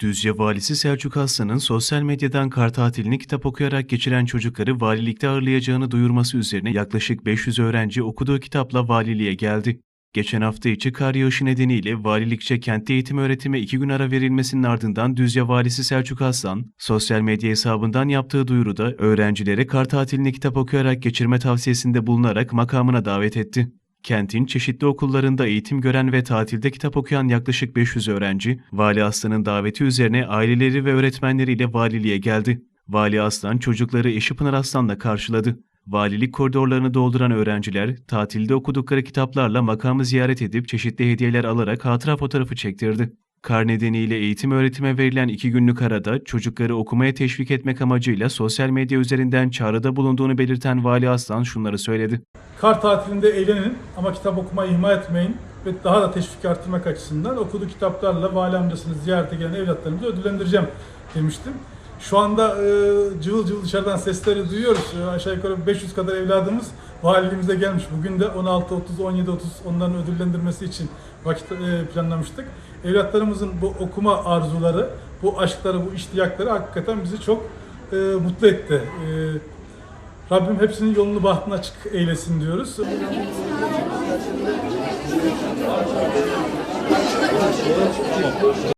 Düzce Valisi Selçuk Aslan'ın sosyal medyadan kar tatilini kitap okuyarak geçiren çocukları valilikte ağırlayacağını duyurması üzerine yaklaşık 500 öğrenci okuduğu kitapla valiliğe geldi. Geçen hafta içi kar yağışı nedeniyle valilikçe kentte eğitim öğretime iki gün ara verilmesinin ardından Düzce Valisi Selçuk Aslan, sosyal medya hesabından yaptığı duyuruda öğrencilere kar tatilini kitap okuyarak geçirme tavsiyesinde bulunarak makamına davet etti. Kentin çeşitli okullarında eğitim gören ve tatilde kitap okuyan yaklaşık 500 öğrenci, Vali Aslan'ın daveti üzerine aileleri ve öğretmenleriyle valiliğe geldi. Vali Aslan çocukları eşi Pınar Aslan'la karşıladı. Valilik koridorlarını dolduran öğrenciler, tatilde okudukları kitaplarla makamı ziyaret edip çeşitli hediyeler alarak hatıra fotoğrafı çektirdi. Kar nedeniyle eğitim öğretime verilen iki günlük arada çocukları okumaya teşvik etmek amacıyla sosyal medya üzerinden çağrıda bulunduğunu belirten Vali Aslan şunları söyledi. Kar tatilinde eğlenin ama kitap okumayı ihmal etmeyin ve daha da teşvik arttırmak açısından okuduğu kitaplarla vali amcasını ziyarete gelen evlatlarımızı ödüllendireceğim demiştim. Şu anda e, cıvıl cıvıl dışarıdan sesleri duyuyoruz. E, aşağı yukarı 500 kadar evladımız valiliğimize gelmiş. Bugün de 16.30, 17.30 onların ödüllendirmesi için vakit e, planlamıştık. Evlatlarımızın bu okuma arzuları, bu aşkları, bu iştiyakları hakikaten bizi çok e, mutlu etti. E, Rabbim hepsinin yolunu bahtını açık eylesin diyoruz.